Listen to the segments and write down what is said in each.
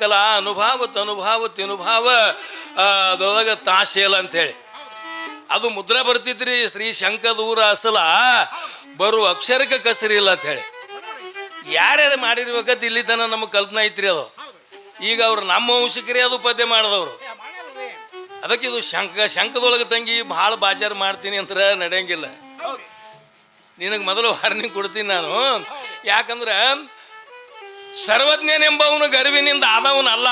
ಕಲಾ ಅನುಭಾವ, ತನುಭಾವ, ತಿನುಭಾವ ಅದೊಳಗ ತಾಶೇಲ ಅಂತೇಳಿ ಅದು ಮುದ್ರ ಬರ್ತಿದ್ರಿ ಶ್ರೀ ಶಂಕದೂರ ಅಸಲ, ಬರು ಅಕ್ಷರಕ್ಕೆ ಕಸರಿ ಇಲ್ಲ ಅಂತ ಹೇಳಿ ಯಾರ್ಯಾರು ಮಾಡಿರ್ಬೇಕಂತ ಇಲ್ಲಿ ತನ ನಮಗೆ ಕಲ್ಪನೆ ಐತ್ರಿ ಅದು. ಈಗ ಅವ್ರು ನಮ್ಮ ವಂಶಕ್ರಿ ಅದು ಪದ್ಯ ಮಾಡಿದವರು. ಅದಕ್ಕೆ ಇದು ಶಂಕ, ಶಂಕದೊಳಗೆ ತಂಗಿ ಭಾಳ ಬಾಜಾರ್ ಮಾಡ್ತೀನಿ ಅಂತ ನಡೆಯಂಗಿಲ್ಲ. ನಿನಗೆ ಮೊದಲು ವಾರ್ನಿಂಗ್ ಕೊಡ್ತೀನಿ ನಾನು. ಯಾಕಂದ್ರೆ ಸರ್ವಜ್ಞನೆಂಬವನು ಗರ್ವಿನಿಂದ ಆದವನಲ್ಲ.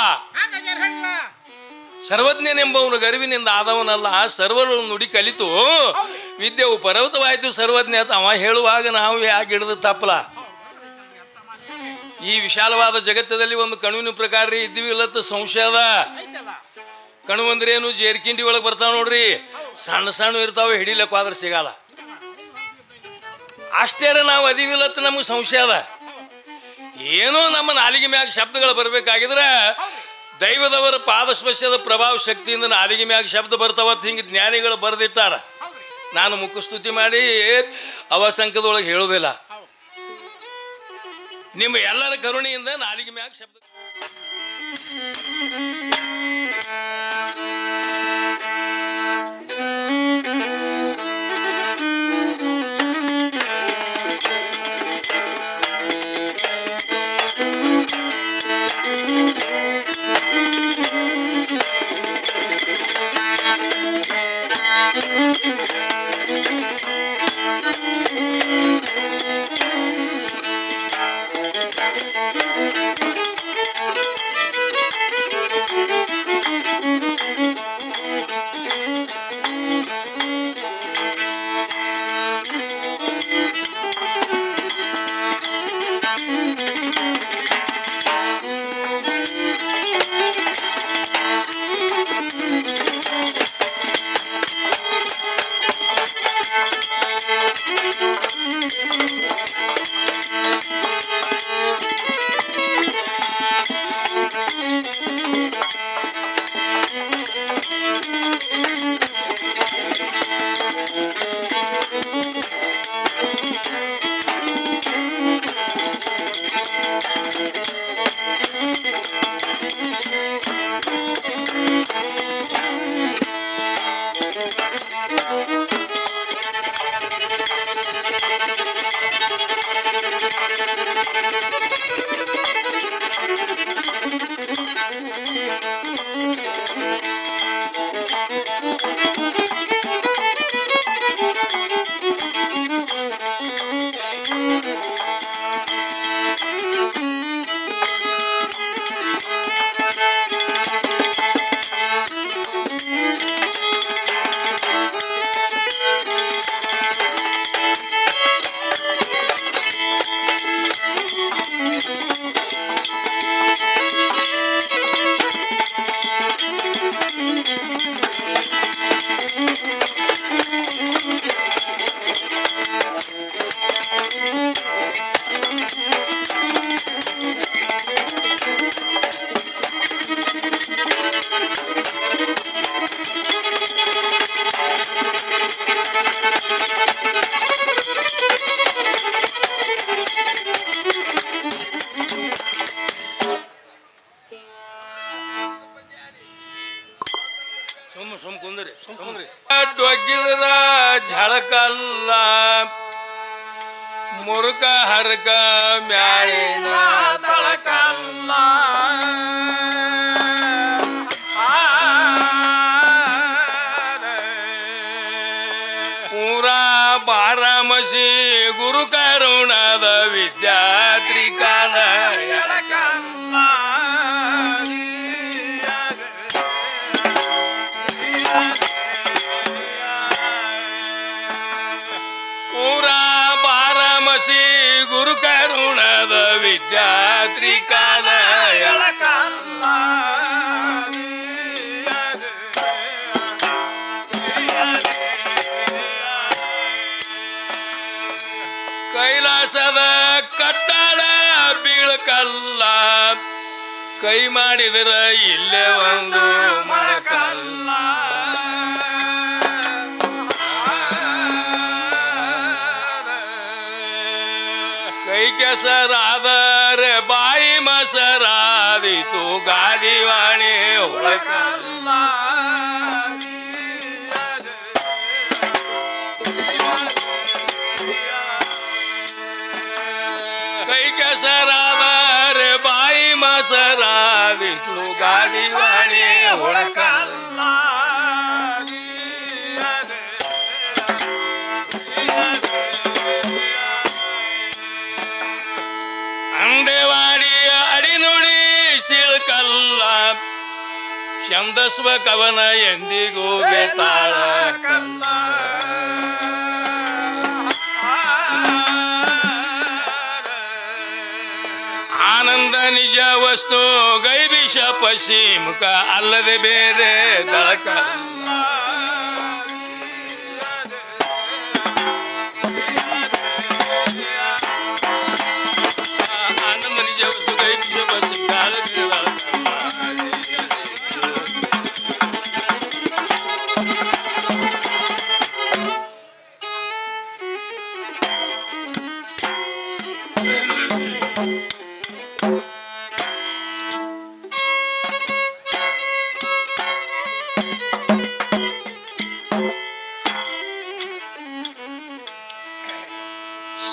ಸರ್ವಜ್ಞನೆಂಬವನು ಗರ್ವಿನಿಂದ ಆದವನಲ್ಲ. ಸರ್ವರು ನುಡಿ ಕಲಿತು ವಿದ್ಯೆ ಪರ್ವತವಾಯಿತು ಸರ್ವಜ್ಞ ಅಂತ ಅವ ಹೇಳುವಾಗ ನಾವು ಯಾಕೆ ಹಿಡಿದು ತಪ್ಪಲ. ಈ ವಿಶಾಲವಾದ ಜಗತ್ತದಲ್ಲಿ ಒಂದು ಕಣುವಿನ ಪ್ರಕಾರ ರೀ ಇದ್ದೀವಿ ಇಲ್ಲತ್ತ ಸಂಶಯ ಅದ. ಕಣು ಅಂದ್ರೆ ಏನು ಜೇರ್ಕಿಂಡಿ ಒಳಗೆ ಬರ್ತಾವ ನೋಡ್ರಿ. ಸಣ್ಣ ಸಣ್ಣ ಇರ್ತಾವೆ ಹಿಡಿಲಕ್ಕ ಆದ್ರೆ ಸಿಗಲ್ಲ. ಅಷ್ಟೇರ ನಾವು ಅದೀವಿಲ್ಲತ್ತ ನಮಗೆ ಸಂಶಯ ಅದ. ಏನೋ ನಮ್ಮ ನಾಲಿಗೆ ಮ್ಯಾಗ ಶಬ್ದಗಳು ಬರಬೇಕಾಗಿದ್ರೆ ದೈವದವರ ಪಾದಸ್ಪರ್ಶದ ಪ್ರಭಾವ ಶಕ್ತಿಯಿಂದ ನಾಲಿಗೆ ಮ್ಯಾಗ ಶಬ್ದ ಬರ್ತಾವತ್ತು ಹಿಂಗೆ ಜ್ಞಾನಿಗಳು ಬರೆದಿಟ್ಟಾರ. ನಾನು ಮುಖಸ್ತುತಿ ಮಾಡಿ ಅವಸಂಕದೊಳಗೆ ಹೇಳೋದಿಲ್ಲ. ನಿಮ್ಮ ಎಲ್ಲರ ಕರುಣೆಯಿಂದ ನಾಲಿಗೆ ಮ್ಯಾಗ ಶಬ್ದ ಸುಮ್ ಕುಂದ್ರಿ ಸುಮ್ ಕುಂದ್ರಿ. ಡೊಗ್ಗಿದ ಝಳಕಲ್ಲ ಮುರುಕ ಹರಕ ಮ್ಯಾಳಿನ ತಳಕಲ್ಲ. ಬಾರಾಮಸಿ ಗುರು ಕರುಣದ ವಿದ್ಯಾತ್ರಿ ಕಾಲ ಕೈಲಾಸದ ಕಟ್ಟಡ ಬೀಳಕಲ್ಲ. ಕೈ ಮಾಡಿದರೆ ಇಲ್ಲೇ ಒಂದು ಮೊಳಕಲ್ಲ ಕೈ ಕೆಸರಾದರೆ ಬಾಯಿ ಮಸರಾದಿತು ಗಾದಿವಾಣಿ ಒಳಕ ಕೈ ಕೆಸರಾದರೆ ಬಾಯಿ ಮಸರಾದಿತು ಗಾದಿವಾಣಿ ಒಳಕ ಚಂದಸ್ವ ಕವನ ಎಂದಿಗೂ ಬೇತಾಳ. ಆನಂದ ನಿಜ ವಸ್ತು ಗೈಬಿಷ ಮುಖ ಅಲ್ಲದೆ ಬೇರೆ ದಳಕ. ಆನಂದ ನಿಜ ವಸ್ತು ಗೈಬಿಷ ಪಶ್ಚಿಮುಖ ಅಲ್ಲದೆ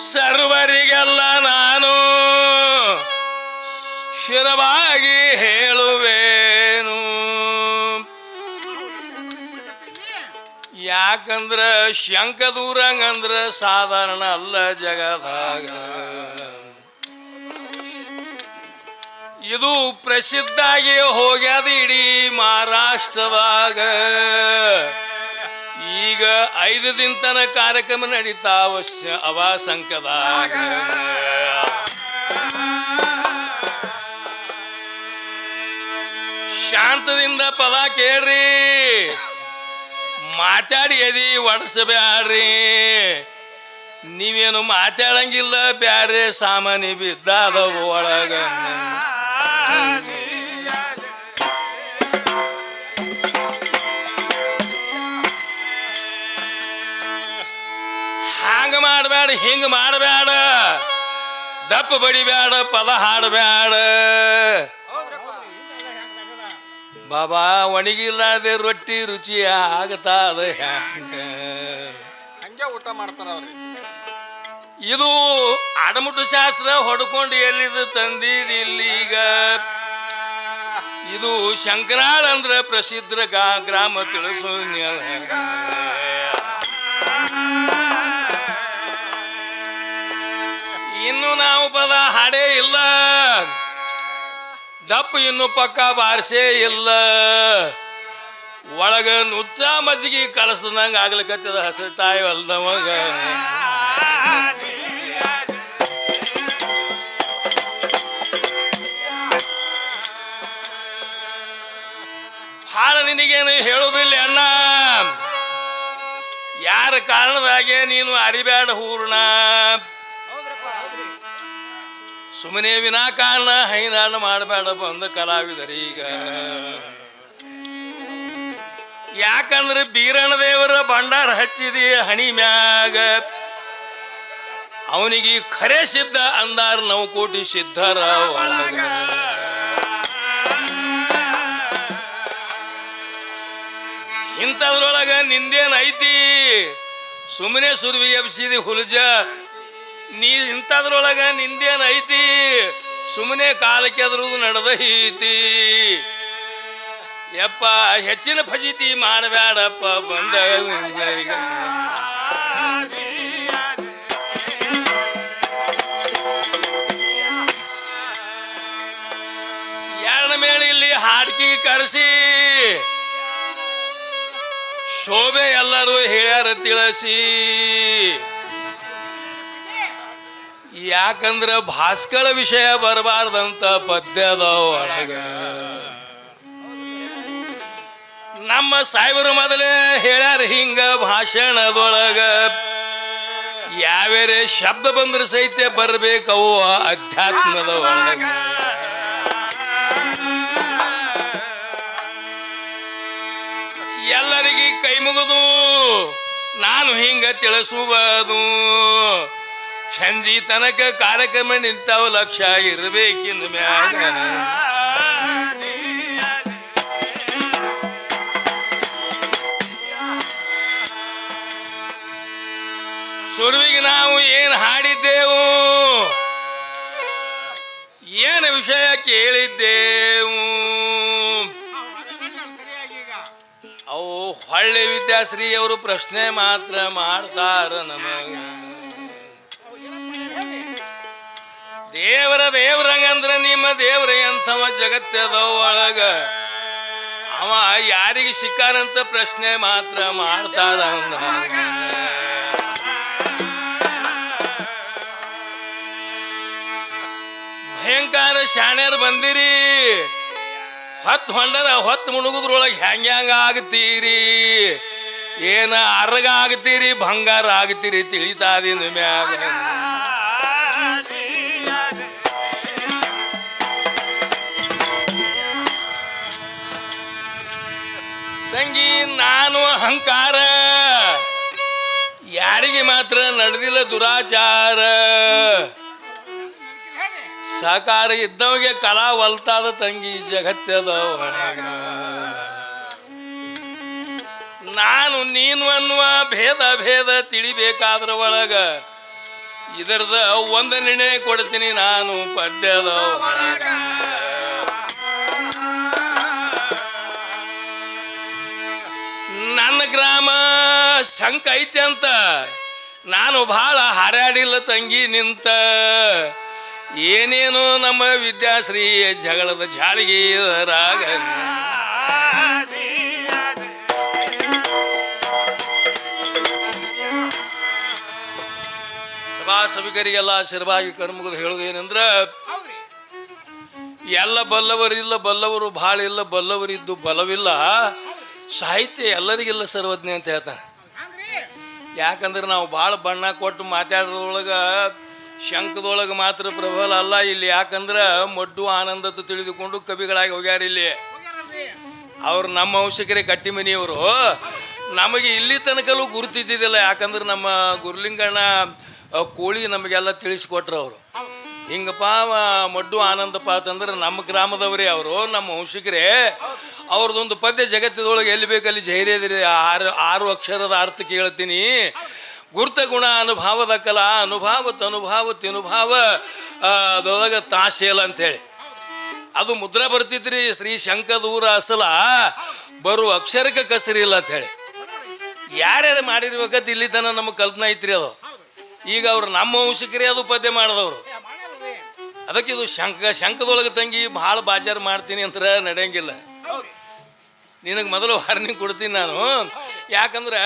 ಸರ್ವರಿಗೆಲ್ಲ ನಾನು ಶಿರವಾಗಿ ಯಾಕಂದ್ರ ಶಂಕ ದೂರಂಗಂದ್ರ ಸಾಧಾರಣ ಅಲ್ಲ ಜಗದಾಗ. ಇದು ಪ್ರಸಿದ್ಧಾಗಿ ಹೋಗ್ಯದ ಇಡೀ ಮಹಾರಾಷ್ಟ್ರದಾಗ. ಈಗ ಐದು ದಿನ ತನ ಕಾರ್ಯಕ್ರಮ ನಡೀತಾ ಅವಶ್ಯ ಅವಾಸಂಕದಾಗ ಶಾಂತದಿಂದ ಪದ ಕೇಳ್ರಿ. ಮಾತಾಡಿ ಎದಿ ಒಡಸಬ್ಯಾಡ್ರಿ ನೀವೇನು ಮಾತಾಡಂಗಿಲ್ಲ ಬ್ಯಾರೆ ಸಾಮಾನಿ ಬಿದ್ದಾದ ಒಳಗ. ಹಾಂಗ ಮಾಡಬೇಡ ಹಿಂಗ ಮಾಡಬೇಡ ದಪ್ಪ ಬಡಿಬ್ಯಾಡ, ಪದ ಹಾಡಬೇಡ ಬಾಬಾ ಒಣಗಿಲ್ಲದೆ ರೊಟ್ಟಿ ರುಚಿ ಆಗತಾದ ಅದ ಹಂಗೆ ಊಟ ಮಾಡ್ತಾರ ಅವ್ರಿ. ಇದು ಅಡಮುಟ್ಟು ಶಾಸ್ತ್ರ ಹೊಡ್ಕೊಂಡು ಎಲ್ಲಿದು ತಂದಿದಿಲ್ಲೀಗ ಇದು ಶಂಕರಾಳ ಅಂದ್ರ ಪ್ರಸಿದ್ಧ ಗಾ- ಗ್ರಾಮ ತಿಳಿಸು ಇನ್ನು ನಾವು ಪದ ಹಾಡೇ ಇಲ್ಲ. ದಪ್ಪ ಇನ್ನು ಪಕ್ಕ ಬಾರಿಸೇ ಇಲ್ಲ. ಒಳಗ ನುಚ್ಚ ಮಜ್ಜಿಗೆ ಕಲಸದಂಗ ಆಗ್ಲಿಕತ್ತದ ಹಸಿರು ತಾಯಿ ಅಲ್ದವಾಗ ಭಾಳ ನಿನಗೇನು ಹೇಳುದಿಲ್ಲ ಅಣ್ಣ. ಯಾರ ಕಾರಣದಾಗೆ ನೀನು ಅರಿಬೇಡ ಹೂರ್ಣ. ಸುಮ್ಮನೆ ವಿನಾಕಾರಣ ಹೈರಾಣ ಮಾಡಬೇಡ ಬಂದ ಕಲಾವಿದರೀಗ ಯಾಕಂದ್ರೆ ಬೀರಣ ದೇವರ ಭಂಡಾರ ಹಚ್ಚಿದಿ ಹಣಿ ಮ್ಯಾಗ. ಅವನಿಗೆ ಖರೆ ಸಿದ್ಧ ಅಂದಾರ ನಾವು ಕೋಟಿ ಸಿದ್ಧರ ಒಳಗ. ಇಂಥದ್ರೊಳಗ ನಿಂದೇನೈತಿ? ಸುಮ್ಮನೆ ಸುರುವಿ ಎಬ್ಸಿದಿ ಹುಲಜ ನೀ ಇಂಥದ್ರೊಳಗ ನಿಂದೇನ್ ಐತಿ? ಸುಮ್ಮನೆ ಕಾಲಕ್ಕೆ ಅದ್ರದ್ದು ನಡೆದೈತಿ ಯಪ್ಪ, ಹೆಚ್ಚಿನ ಫಜಿತಿ ಮಾಡಬೇಡಪ್ಪ ಬಂದ ಎರಡ ಮೇಲೆ ಇಲ್ಲಿ ಹಾಡ್ಕಿ ಕರೆಸಿ. ಶೋಭೆ ಎಲ್ಲರೂ ಹೇಳ್ಯಾರ ತಿಳಿಸಿ. ಯಾಕಂದ್ರ ಭಾಸ್ಕರ ವಿಷಯ ಬರಬಾರ್ದಂತ ಪದ್ಯದ ಒಳಗ. ನಮ್ಮ ಸಾಹೇಬರು ಮೊದಲೇ ಹೇಳ್ಯಾರ ಹಿಂಗ ಭಾಷಣದೊಳಗ. ಯಾವ್ಯಾರೇ ಶಬ್ದ ಬಂದ್ರೆ ಸಹಿತ ಬರ್ಬೇಕವು ಅಧ್ಯಾತ್ಮದ ಒಳಗ. ಎಲ್ಲರಿಗೆ ಕೈ ಮುಗಿದು ನಾನು ಹಿಂಗ ತಿಳಿಸುವುದು. ಚಂದಿ ತನಕ ಕಾರ್ಯಕ್ರಮ ನಿಂತಾವ ಲಕ್ಷ ಇರಬೇಕಿನ ಮ್ಯಾಗ. ಸುಡುವಿಗೆ ನಾವು ಏನು ಹಾಡಿದ್ದೇವು? ಏನು ವಿಷಯ ಕೇಳಿದ್ದೇವು? ಅವು ಹೊಳ್ಳೆ ವಿದ್ಯಾಶ್ರೀ ಅವರು ಪ್ರಶ್ನೆ ಮಾತ್ರ ಮಾಡ್ತಾರ ನಮಗೆ. ದೇವರ ದೇವ್ರಂಗಂದ್ರ ನಿಮ್ಮ ದೇವ್ರ ಎಂಥವ ಜಗತ್ತದ ಒಳಗ. ಅವ ಯಾರಿಗೆ ಸಿಕ್ಕಾನಂತ ಪ್ರಶ್ನೆ ಮಾತ್ರ ಮಾಡ್ತಾರ. ಭಯಂಕರ ಶಾಣ್ಯರು ಬಂದಿರಿ. ಹೊತ್ತು ಹೊಂಡರ ಹೊತ್ತು ಮುಣುಗುದ್ರೊಳಗೆ ಹೆಂಗ ಹೆಂಗ ಆಗ್ತೀರಿ? ಏನ ಅರ್ಗ ಆಗ್ತೀರಿ ಬಂಗಾರ ಆಗ್ತೀರಿ ತಿಳಿತಾದಿನ ಮ್ಯಾಗ. ತಂಗಿ ನಾನು ಅಹಂಕಾರ. ಯಾರಿಗೆ ಮಾತ್ರ ನಡೆದಿಲ್ಲ ದುರಾಚಾರ. ಸಹಕಾರ ಇದ್ದವಗೆ ಕಲಾ ಒಲ್ತಾದ ತಂಗಿ ಜಗತ್ತದ ನಾನು, ನೀನು ಅನ್ನುವ ಭೇದ ಭೇದ ತಿಳಿಬೇಕಾದ್ರ ಒಳಗ ಇದರದ ಒಂದು ನಿರ್ಣಯ ಕೊಡ್ತೀನಿ ನಾನು ಪದ್ಯದ ಗ್ರಾಮ ಶಂಕ ಐತೆ ಅಂತ. ನಾನು ಬಹಳ ಹಾರಾಡಿಲ್ಲ ತಂಗಿ ನಿಂತ. ಏನೇನು ನಮ್ಮ ವಿದ್ಯಾಶ್ರೀ ಜಗಳದ ಜಾಳಿಗೆ ರಾಗ. ಸಭಾ ಸಭಿಕರಿಗೆಲ್ಲ ಶಿರವಾಗಿ ಕರ್ಮಗಳು ಹೌದ್ರಿ ಎಲ್ಲ ಬಲ್ಲವರಿಲ್ಲ, ಬಲ್ಲವರು ಭಾಳ ಇಲ್ಲ, ಬಲ್ಲವರಿದ್ದು ಬಲವಿಲ್ಲ. ಸಾಹಿತ್ಯ ಎಲ್ಲರಿಗೆಲ್ಲ ಸರ್ವಜ್ಞ ಅಂತ ಹೇಳ್ತಾನೆ. ಯಾಕಂದ್ರೆ ನಾವು ಭಾಳ ಬಣ್ಣ ಕೊಟ್ಟು ಮಾತಾಡೋದ್ರೊಳಗೆ ಶಂಕದೊಳಗೆ ಮಾತ್ರ ಪ್ರಬಲ ಅಲ್ಲ ಇಲ್ಲಿ. ಯಾಕಂದ್ರೆ ಮೊಡ್ಡು ಆನಂದದ್ದು ತಿಳಿದುಕೊಂಡು ಕವಿಗಳಾಗಿ ಹೋಗ್ಯಾರ ಇಲ್ಲಿ. ಅವ್ರು ನಮ್ಮ ವಂಶಕರೇ ಕಟ್ಟಿ ಮನೆಯವರು ನಮಗೆ ಇಲ್ಲಿ ತನಕಲೂ ಗುರುತಿದ್ದಿದ್ದಿಲ್ಲ. ಯಾಕಂದ್ರೆ ನಮ್ಮ ಗುರುಲಿಂಗಣ್ಣ ಕೋಳಿ ನಮಗೆಲ್ಲ ತಿಳಿಸ್ಕೊಟ್ರು ಅವರು. ಹಿಂಗಪ್ಪ ಮಡ್ಡು ಆನಂದಪ್ಪ ಅಂತಂದ್ರೆ ನಮ್ಮ ಗ್ರಾಮದವರೇ ಅವರು. ನಮ್ಮ ವಂಶಿಕರೇ ಅವ್ರದ್ದೊಂದು ಪದ್ಯ ಜಗತ್ತದೊಳಗೆ ಎಲ್ಲಿ ಬೇಕಲ್ಲಿ ಜೈರೇದ್ರಿ ಆರು ಆರು ಅಕ್ಷರದ ಅರ್ಥ ಕೇಳ್ತೀನಿ. ಗುರುತ ಗುಣ ಅನುಭಾವದ ಕಲಾ ಅನುಭಾವ ತನುಭಾವ ತಿನುಭಾವ ಅದೊಳಗೆ ತಾಶೇಲ ಅಂತೇಳಿ ಅದು ಮುದ್ರ ಬರ್ತಿದ್ರಿ ಶ್ರೀ ಶಂಕದೂರ ಅಸಲ, ಬರು ಅಕ್ಷರಕ್ಕೆ ಕಸರಿಲ್ಲ ಅಂತ ಹೇಳಿ ಯಾರ್ಯಾರು ಮಾಡಿರ್ಬೇಕಂತ ಇಲ್ಲಿ ತನಕ ನಮಗೆ ಕಲ್ಪನೆ ಐತ್ರಿ ಅದು. ಈಗ ಅವ್ರು ನಮ್ಮ ವಂಶಕರೇ ಅದು ಪದ್ಯ ಮಾಡಿದವರು. ಅದಕ್ಕೆ ಇದು ಶಂಕ ಶಂಕದೊಳಗೆ ತಂಗಿ ಭಾಳ ಬಾಜಾರ್ ಮಾಡ್ತೀನಿ ಅಂತ ನಡೆಯಂಗಿಲ್ಲ. ನಿನಗೆ ಮೊದಲು ವಾರ್ನಿಂಗ್ ಕೊಡ್ತೀನಿ ನಾನು. ಯಾಕಂದ್ರೆ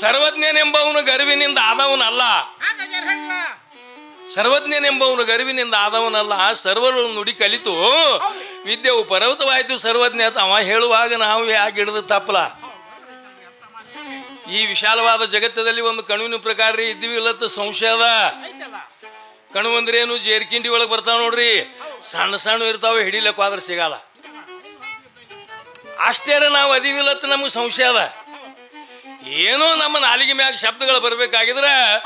ಸರ್ವಜ್ಞನೆಂಬವನು ಗರ್ವಿನಿಂದ ಆದವನಲ್ಲ. ಸರ್ವಜ್ಞನೆಂಬವನು ಗರ್ವಿನಿಂದ ಆದವನಲ್ಲ. ಸರ್ವರು ನುಡಿ ಕಲಿತು ವಿದ್ಯೆವು ಪರ್ವತವಾಯಿತು ಸರ್ವಜ್ಞ ಅವ ಹೇಳುವಾಗ ನಾವು ಯಾಕೆ ಹಿಡಿದು ತಪ್ಪಲ? ಈ ವಿಶಾಲವಾದ ಜಗತ್ತದಲ್ಲಿ ಒಂದು ಕಣುವಿನ ಪ್ರಕಾರ ಇದ್ದೀವಿ ಇಲ್ಲತ್ತ ಸಂಶಯದ ಕಣು ಅಂದ್ರೆ ಏನು? ಜೇರ್ಕಿಂಡಿ ಒಳಗೆ ಬರ್ತಾವ ನೋಡ್ರಿ. ಸಣ್ಣ ಸಣ್ಣ ಇರ್ತಾವೆ ಹಿಡಿಲಕ್ಕ ಆದ್ರೆ ಸಿಗಲ್ಲ. ಅಷ್ಟೇರ ನಾವು ಅದೀವಿಲ್ಲತ್ತ ನಮಗೆ ಸಂಶಯ ಅದ. ಏನೋ ನಮ್ಮ ನಾಲಿಗೆ ಮ್ಯಾಗ ಶಬ್ದಗಳು ಬರಬೇಕಾಗಿದ್ರೆ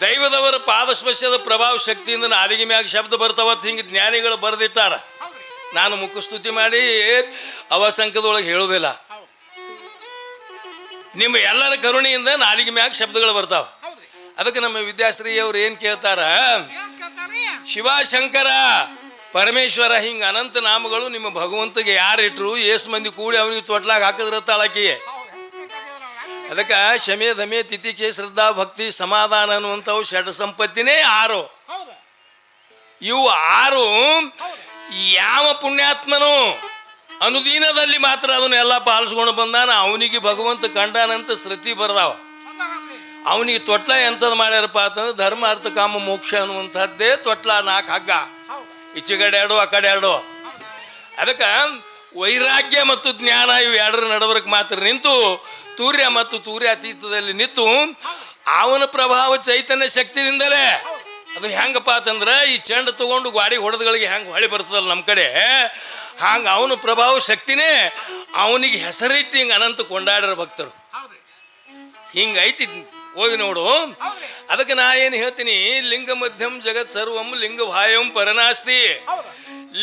ದೈವದವರ ಪಾದಸ್ಪರ್ಶದ ಪ್ರಭಾವ ಶಕ್ತಿಯಿಂದ ನಾಲಿಗೆ ಮ್ಯಾಗ ಶಬ್ದ ಬರ್ತಾವತ್ತು ಹಿಂಗೆ ಜ್ಞಾನಿಗಳು ಬರೆದಿಟ್ಟಾರ. ನಾನು ಮುಖಸ್ತುತಿ ಮಾಡಿ ಅವಸಂಕದೊಳಗೆ ಹೇಳೋದಿಲ್ಲ. ಹೌದು ನಿಮ್ಮ ಎಲ್ಲರ ಕರುಣೆಯಿಂದ ನಾಲಿಗೆ ಮ್ಯಾಗ ಶಬ್ದಗಳು ಬರ್ತಾವ. ಅದಕ್ಕೆ ನಮ್ಮ ವಿದ್ಯಾಶ್ರೀ ಅವ್ರು ಏನು ಕೇಳ್ತಾರ? ಶಿವಶಂಕರ. ಪರಮೇಶ್ವರ ಹಿಂಗೆ ಅನಂತ ನಾಮಗಳು ನಿಮ್ಮ ಭಗವಂತಗೆ ಯಾರಿಟ್ರು, ಏಸ್ ಮಂದಿ ಕೂಡಿ ಅವನಿಗೆ ತೊಟ್ಲಾಗ ಹಾಕಿದ್ರತ್ತಾಳಕಿಯೇ ಅದಕ್ಕೆ ಶಮೆ ಧಮೆ ತಿಥಿಕೆ ಶ್ರದ್ಧಾ ಭಕ್ತಿ ಸಮಾಧಾನ ಅನ್ನುವಂಥವು ಷಡ್ ಸಂಪತ್ತಿನೇ ಆರು. ಇವು ಆರು ಯಾವ ಪುಣ್ಯಾತ್ಮನು ಅನುದೀನದಲ್ಲಿ ಮಾತ್ರ ಅದನ್ನೆಲ್ಲ ಪಾಲಿಸ್ಕೊಂಡು ಬಂದಾನ, ಅವನಿಗೆ ಭಗವಂತ ಕಂಡಾನಂತ ಶ್ರತಿ ಬರ್ದಾವ. ಅವನಿಗೆ ತೊಟ್ಲ ಎಂಥದ್ದು ಮಾಡ್ಯಾರಪ್ಪ ಅಂತಂದ್ರೆ ಧರ್ಮ ಅರ್ಥ ಕಾಮ ಮೋಕ್ಷ ಅನ್ನುವಂಥದ್ದೇ ತೊಟ್ಲ ನಾಲ್ಕು ಹಗ್ಗ. ಹೌದು ಈಚೆ ಕಡೆ ಎರಡು ಆ ಕಡೆ ಎರಡು. ಅದಕ್ಕೆ ವೈರಾಗ್ಯ ಮತ್ತು ಜ್ಞಾನ ಇವು ಎರಡರ ನಡವರಕ್ಕೆ ಮಾತ್ರ ನಿಂತು ತೂರ್ಯ ಮತ್ತು ತೂರ್ಯಾತೀತದಲ್ಲಿ ನಿಂತು ಅವನ ಪ್ರಭಾವ ಚೈತನ್ಯ ಶಕ್ತಿಯಿಂದಲೇ ಅದು ಹೆಂಗಪ್ಪ ಅಂತಂದ್ರೆ ಈ ಚೆಂಡು ತಗೊಂಡು ಗಾಡಿ ಹೊಡೆದಗಳಿಗೆ ಹೆಂಗೆ ಹೊಳಿ ಬರ್ತದಲ್ಲ ನಮ್ಮ ಕಡೆ ಹಂಗೆ ಅವನ ಪ್ರಭಾವ ಶಕ್ತಿನೇ ಅವನಿಗೆ ಹೆಸರಿಟ್ಟು ಹಿಂಗೆ ಅನಂತ ಕೊಂಡಾಡ್ರ ಭಕ್ತರು. ಹೌದ್ರಿ. ಹಿಂಗೆ ನೋಡು. ಅದಕ್ಕೆ ನಾ ಏನು ಹೇಳ್ತೀನಿ ಲಿಂಗ ಮಧ್ಯಂ ಜಗತ್ ಸರ್ವಂ ಲಿಂಗ ಭಾಯಂ ಪರನಾಸ್ತಿ.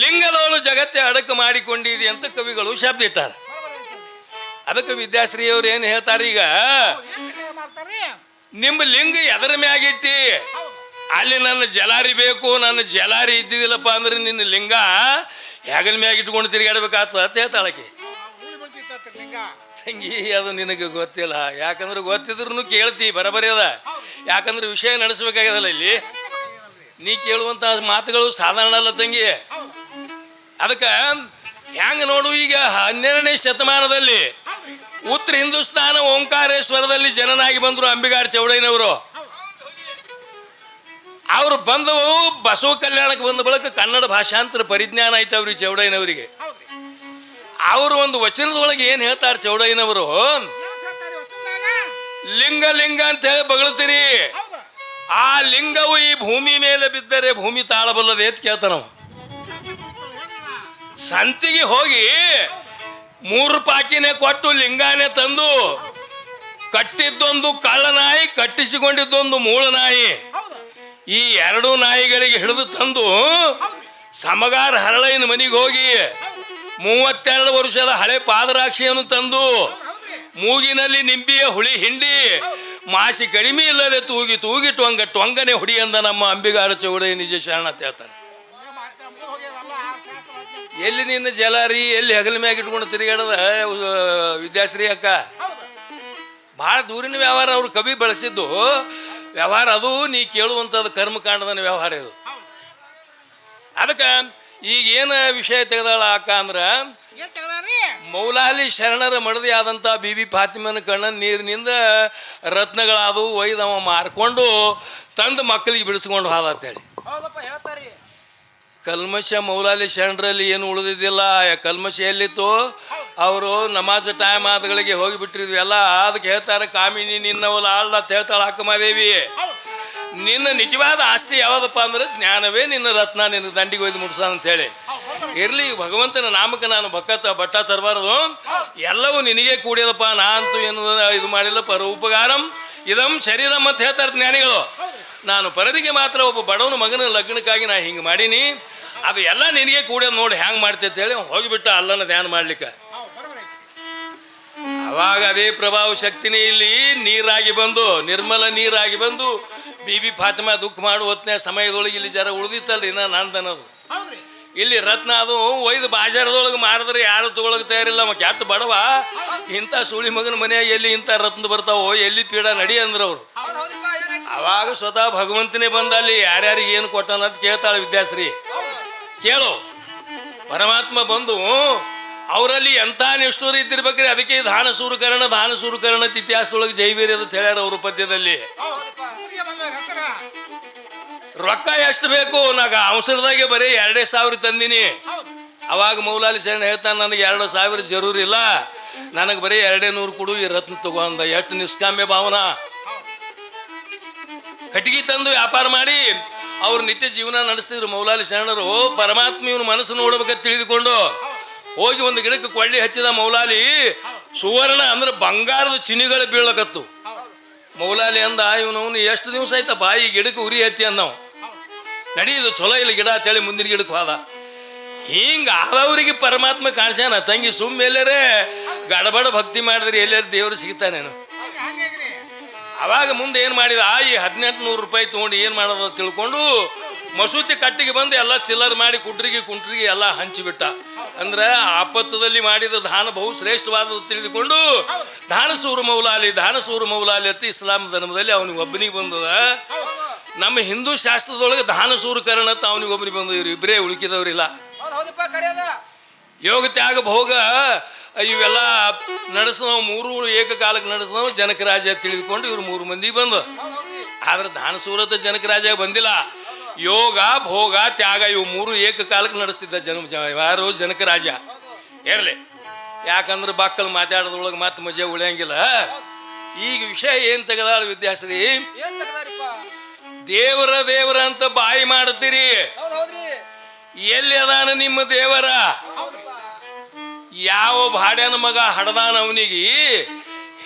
ಲಿಂಗಲೋಲು ಜಗತ್ತೇ ಅಡಕ ಮಾಡಿಕೊಂಡಿದೆ ಅಂತ ಕವಿಗಳು ಶಬ್ದ ಇಟ್ಟಾರ. ಅದಕ್ಕೆ ವಿದ್ಯಾಶ್ರೀ ಅವ್ರು ಏನು ಹೇಳ್ತಾರೆ ಈಗ? ನಿಮ್ಮ ಲಿಂಗ ಎದರ ಮ್ಯಾಗಿಟ್ಟಿ ಅಲ್ಲಿ ನನ್ನ ಜಲಾರಿ ಬೇಕು ನನ್ನ ಜಲಾರಿ ಇದ್ದಿದ್ದಿಲ್ಲಪ್ಪ ಅಂದ್ರೆ ನಿನ್ನ ಲಿಂಗ ಹೇಗಲ್ ಮ್ಯಾಗ ಇಟ್ಕೊಂಡು ತಿರುಗಾಡ್ಬೇಕಾಗ್ತದ ಅಂತ ಹೇಳ್ತಾಳಕಿ ತಂಗಿ, ಅದು ನಿನಗೆ ಗೊತ್ತಿಲ್ಲ. ಯಾಕಂದ್ರೆ ಗೊತ್ತಿದ್ರು ಕೇಳ್ತಿ, ಬರಬರಿ ಅದ. ಯಾಕಂದ್ರೆ ವಿಷಯ ನಡೆಸಬೇಕಾಗದಲ್ಲ ಇಲ್ಲಿ. ನೀ ಕೇಳುವಂತ ಮಾತುಗಳು ಸಾಧಾರಣ ಅಲ್ಲ ತಂಗಿ. ಅದಕ್ಕೆ ಹೆಂಗ ನೋಡು ಈಗ ಹನ್ನೆರಡನೇ ಶತಮಾನದಲ್ಲಿ ಉತ್ತರ ಹಿಂದೂಸ್ತಾನ ಓಂಕಾರೇಶ್ವರದಲ್ಲಿ ಜನನಾಗಿ ಬಂದರು ಅಂಬಿಗಾರ್ ಚೌಡಯ್ಯನವರು. ಅವರು ಬಂದವು ಬಸವ ಕಲ್ಯಾಣಕ್ಕೆ ಬಂದ ಬಳಿಕ ಕನ್ನಡ ಭಾಷಾಂತರ ಪರಿಜ್ಞಾನ ಐತೆ ಅವ್ರಿಗೆ ಚೌಡಯ್ಯನವರಿಗೆ ಅವರು ಒಂದು ವಚನದೊಳಗೆ ಏನು ಹೇಳ್ತಾರೆ ಚೌಡಯ್ಯನವರು? ಲಿಂಗ ಲಿಂಗ ಅಂತ ಹೇಳಿ ಬಗಳ್ತೀರಿ. ಆ ಲಿಂಗವು ಈ ಭೂಮಿ ಮೇಲೆ ಬಿದ್ದರೆ ಭೂಮಿ ತಾಳಬಲ್ಲದೆ ಅಂತ ನಾವು ಸಂತಿಗೆ ಹೋಗಿ ಮೂರು ಪಾಕಿನೇ ಕೊಟ್ಟು ಲಿಂಗಾನೇ ತಂದು ಕಟ್ಟಿದ್ದೊಂದು ಕಳ್ಳನಾಯಿ ಕಟ್ಟಿಸಿಕೊಂಡಿದ್ದೊಂದು ಮೂಳ ನಾಯಿ. ಈ ಎರಡು ನಾಯಿಗಳಿಗೆ ಹಿಡಿದು ತಂದು ಸಮಗಾರ ಹರಳೈನ ಮನೆಗೆ ಹೋಗಿ ಮೂವತ್ತೆರಡು ವರ್ಷದ ಹಳೆ ಪಾದರಾಕ್ಷಿಯನ್ನು ತಂದು ಮೂಗಿನಲ್ಲಿ ನಿಂಬಿಯ ಹುಳಿ ಹಿಂಡಿ ಮಾಸಿ ಕಡಿಮೆ ಇಲ್ಲದೆ ತೂಗಿ ತೂಗಿ ಟೊಂಗ ಟೊಂಗನೆ ಹುಡಿ ಅಂದ ನಮ್ಮ ಅಂಬಿಗಾರ ಚೌಡಯ್ಯ ನಿಜ ಶರಣ ಅಜ್ಞಾನ. ಎಲ್ಲಿ ನಿನ್ನ ಜಲಾರಿ, ಎಲ್ಲಿ ಹಗಲ ಮ್ಯಾಗ ಇಟ್ಕೊಂಡು ತಿರುಗಾಡದ ವಿದ್ಯಾಶ್ರೀ ಅಕ್ಕ? ಭಾಳ ದೂರಿನ ವ್ಯವಹಾರ ಅವ್ರು ಕವಿ ಬಳಸಿದ್ದು. ವ್ಯವಹಾರ ಅದು, ನೀ ಕೇಳುವಂಥದ್ದು ಕರ್ಮಕಾಂಡದ ವ್ಯವಹಾರ ಇದು. ಅದಕ್ಕೆ ಈಗ ಏನು ವಿಷಯ ತೆಗೆದಾಳ ಅಕ್ಕ ಅಂದ್ರ? ಮೌಲಾಲಿ ಶರಣರ ಮಡದಿ ಆದಂತ ಬಿ ಬಿ ಫಾತಿಮನ ಕಣ್ಣ ನೀರಿನಿಂದ ರತ್ನಗಳಾದವು ಒಯ್ದು ಅವ ಮಾರ್ಕೊಂಡು ತಂದು ಮಕ್ಕಳಿಗೆ ಬಿಡಿಸ್ಕೊಂಡು ಹೋದ ಅಂತೇಳಿ. ಕಲ್ಮಶ ಮೌಲಾಲಿ ಶರಣರಲ್ಲಿ ಏನು ಉಳಿದಿದ್ದಿಲ್ಲ ಕಲ್ಮಶ ಎಲ್ಲಿತ್ತು? ಅವರು ನಮಾಜ್ ಟೈಮ್ ಆದಗಳಿಗೆ ಹೋಗಿ ಬಿಟ್ಟಿದ್ವಿ ಎಲ್ಲ ಅದಕ್ಕೆ ಹೇಳ್ತಾರೆ ಕಾಮಿನಿ ನಿನ್ನವಲ್ಲ ಆಳ್ಲ ಅಂತ ಹೇಳ್ತಾಳೆ ಅಕ್ಕಮಾದೇವಿ ನಿನ್ನ ನಿಜವಾದ ಆಸ್ತಿ ಯಾವುದಪ್ಪ ಅಂದ್ರೆ ಜ್ಞಾನವೇ ನಿನ್ನ ರತ್ನ, ನಿನ್ನ ದಂಡಿಗೆ ಒಯ್ದು ಮುಟ್ಸಾನ ಅಂತ ಹೇಳಿ. ಇರ್ಲಿ, ಭಗವಂತನ ನಾಮಕ್ಕೆ ನಾನು ಬಕ್ಕ ಬಟ್ಟ ತರಬಾರದು. ಎಲ್ಲವೂ ನಿನಗೆ ಕೂಡಿದಪ್ಪ ನಾ ಅಂತೂ ಏನು ಇದು ಮಾಡಿಲ್ಲ, ಪರ ಉಪಕಾರಂ. ಇದಂ ಶರೀರಂ ಅಂತ ಹೇಳ್ತಾರೆ ಜ್ಞಾನಿಗಳು. ನಾನು ಪರರಿಗೆ ಮಾತ್ರ ಒಬ್ಬ ಬಡವನ ಮಗನ ಲಗ್ನಕ್ಕಾಗಿ ನಾ ಹಿಂಗೆ ಮಾಡೀನಿ. ಅದು ಎಲ್ಲ ನಿನಗೆ ಕೂಡ ನೋಡಿ ಹ್ಯಾಂಗೆ ಮಾಡ್ತೈತೆ ಅಂತ ಹೇಳಿ ಹೋಗಿಬಿಟ್ಟ ಅಲ್ಲನ ಧ್ಯಾನ ಮಾಡ್ಲಿಕ್ಕೆ. ಅವಾಗ ಅದೇ ಪ್ರಭಾವ ಶಕ್ತಿನೇ ಇಲ್ಲಿ ನೀರಾಗಿ ಬಂದು, ನಿರ್ಮಲ ನೀರಾಗಿ ಬಂದು ಬಿ ಬಿ ಫಾತಿಮಾ ದುಃಖ ಮಾಡು ಹೊತ್ತಿನ ಸಮಯದೊಳಗೆ ಇಲ್ಲಿ ಜರ ಉಳಿದಿತ್ತಲ್ರಿ ನಾ ನಂದನದು. ಇಲ್ಲಿ ರತ್ನ ಅದು ಒಯ್ದು ಬಾಜಾರದೊಳಗೆ ಮಾರಿದ್ರೆ ಯಾರು ತಗೊಳಕ್ ತಯಾರಿಲ್ಲ ಮತ್ತೆ ಕೆಟ್ಟ ಬಡವ? ಇಂಥ ಸುಳಿ ಮಗನ ಮನೆಯಾಗ ಎಲ್ಲಿ ಇಂಥ ರತ್ನ ಬರ್ತಾವೋ ಎಲ್ಲಿ ಪೀಡ ನಡಿ ಅಂದ್ರೆ ಅವರು. ಅವಾಗ ಸ್ವತಃ ಭಗವಂತನೇ ಬಂದ ಅಲ್ಲಿ ಯಾರ್ಯಾರಿಗೆ ಏನು ಕೊಟ್ಟನ ಅಂತ ಕೇಳ್ತಾಳೆ ವಿದ್ಯಾಶ್ರೀ. ಕೇಳು. ಪರಮಾತ್ಮ ಬಂದು ಅವರಲ್ಲಿ ಎಂಥ ನಿಷ್ಠೂರ ಇದ್ದಿರ್ಬೇಕ್ರಿ? ಅದಕ್ಕೆ ದಾನ ಸೂರುಕರಣ ದಾನ ಸೂರುಕರಣ ಇತಿಹಾಸದೊಳಗೆ ಜೈವೀರ್ಯ ಅಂತ ಹೇಳ್ಯಾರ ಅವರು ಪದ್ಯದಲ್ಲಿ. ರೊಕ್ಕ ಎಷ್ಟು ಬೇಕು? ನಾಗ ಅವಸರದಾಗೆ ಬರೀ ಎರಡೇ ಸಾವಿರ ತಂದಿನಿ. ಅವಾಗ ಮೌಲಾಲಿ ಶರಣ ಹೇಳ್ತಾನೆ, ನನಗೆ ಎರಡು ಸಾವಿರ ಜರೂರ್ ಇಲ್ಲ. ನನಗೆ ಬರೀ ಎರಡೇ ನೂರು ಕೊಡು, ಈ ರತ್ನ ತಗೊಂಡ ಎಷ್ಟು ನಿಷ್ಕಾಮ್ಯ ಭಾವನಾ. ಕಟ್ಟಿಗೆ ತಂದು ವ್ಯಾಪಾರ ಮಾಡಿ ಅವ್ರು ನಿತ್ಯ ಜೀವನ ನಡೆಸ್ತಿದ್ರು ಮೌಲಾಲಿ ಶರಣರು. ಪರಮಾತ್ಮ ಇವನು ಮನಸ್ಸು ನೋಡ್ಬೇಕಂತ ತಿಳಿದುಕೊಂಡು ಹೋಗಿ ಒಂದು ಗಿಡಕ್ಕೆ ಕೊಳ್ಳಿ ಹಚ್ಚಿದ ಮೌಲಾಲಿ, ಸುವರ್ಣ ಅಂದ್ರೆ ಬಂಗಾರದ ಚಿನಿಗಳು ಬೀಳಕತ್ತು. ಮೌಲಾಲಿ ಅಂದ ಇವನವನು ಎಷ್ಟು ದಿವಸ ಆಯ್ತಪ್ಪ? ಈ ಗಿಡಕ್ಕೆ ಉರಿ ಹತ್ತಿ ಅಂದವ. ನಡೀದು, ಚಲೋ ಇಲ್ಲ ಗಿಡ ಅಂತೇಳಿ ಮುಂದಿನ ಗಿಡಕ್ಕೆ ಹೋದ. ಹಿಂಗ ಆದವ್ರಿಗೆ ಪರಮಾತ್ಮ ಕಾಣಿಸ್ಯಾನ, ತಂಗಿ ಸುಮ್ಮ ಎಲ್ಲರೇ ಗಡಬಡ ಭಕ್ತಿ ಮಾಡಿದ್ರೆ ಎಲ್ಲರೂ ದೇವರು ಸಿಗ್ತಾನೇನು ಅವಾಗ ಮುಂದೆ ಏನು ಮಾಡಿದ, ಆ, ಈ ಹದಿನೆಂಟು ನೂರು ರೂಪಾಯಿ ತೊಗೊಂಡು ಏನು ಮಾಡೋದು? ತಿಳ್ಕೊಂಡು ಮಸೂತಿ ಕಟ್ಟಿಗೆ ಬಂದು ಎಲ್ಲ ಚಿಲ್ಲರ್ ಮಾಡಿ ಕುಡ್ರಿಗೆ, ಕುಂಟ್ರಿಗೆ ಎಲ್ಲ ಹಂಚಿಬಿಟ್ಟ. ಅಂದ್ರೆ ಆಪತ್ತದಲ್ಲಿ ಮಾಡಿದ ದಾನ ಬಹು ಶ್ರೇಷ್ಠವಾದದ್ದು ತಿಳಿದುಕೊಂಡು ದಾನಸೂರು ಮೌಲಾಲಿ ದಾನಸೂರು ಮೌಲಾಲಿ ಅತಿ ಇಸ್ಲಾಂ ಧರ್ಮದಲ್ಲಿ ಅವನಿಗೆ ಒಬ್ಬನಿಗೆ ಬಂದದ. ನಮ್ಮ ಹಿಂದೂ ಶಾಸ್ತ್ರದೊಳಗೆ ದಾನಸೂರು ಕರಣ ಅಂತ ಅವನಿಗೆ ಒಬ್ಬನಿಗೆ ಬಂದ ಇವ್ರು ಇಬ್ಬರೇ ಉಳುಕಿದವ್ರಿಲ್ಲ. ಯೋಗ ತ್ಯಾಗ ಭೋಗ ಇವೆಲ್ಲ ನಡೆಸಿದವು. ಮೂರು ಏಕಕಾಲಕ್ಕೆ ನಡೆಸಿದವು. ಜನಕರಾಜ ತಿಳಿದುಕೊಂಡು ಇವ್ರು ಮೂರು ಮಂದಿ ಬಂದ ಆದ್ರೆ ದಾನಸೂರತ ಜನಕರಾಜ ಬಂದಿಲ್ಲ. ಯೋಗ ಭೋಗ ತ್ಯಾಗ ಇವು ಮೂರು ಏಕಕಾಲಕ್ಕೆ ನಡೆಸ್ತಿದ್ದ ಜನ ಯಾರು? ಜನಕ ರಾಜ. ಇರಲಿ. ಯಾಕಂದ್ರೆ ಮಕ್ಕಳು ಮಾತಾಡೋದ್ರೊಳಗೆ ಮತ್ತೆ ಮಜೆ ಉಳಿಯಂಗಿಲ್ಲ. ಈಗ ವಿಷಯ ಏನು ತೆಗೆದಾಳ ವಿದ್ಯಾಶ್ರೀ? ದೇವರ ದೇವರ ಅಂತ ಬಾಯಿ ಮಾಡ್ತೀರಿ. ಎಲ್ಲಿ ಅದಾನ ನಿಮ್ಮ ದೇವರ? ಯಾವ ಭಾಡ್ಯನ ಮಗ ಹಡದಾನ ಅವನಿಗೆ?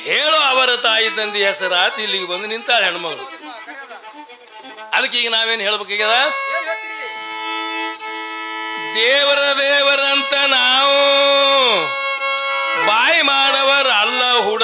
ಹೇಳು ಅವರ ತಾಯಿ ತಂದೆ ಹೆಸರಾತ್ ಇಲ್ಲಿಗೆ ಬಂದು ನಿಂತಾಳೆ ಹೆಣ್ಮಗಳು. ಅದಕ್ಕೆ ಈಗ ನಾವೇನು ಹೇಳ್ಬೇಕಾಗ್ಯದ? ದೇವರ ದೇವರಂತ ನಾವು ಬಾಯಿ ಮಾಡವರಲ್ಲ ಹುಡ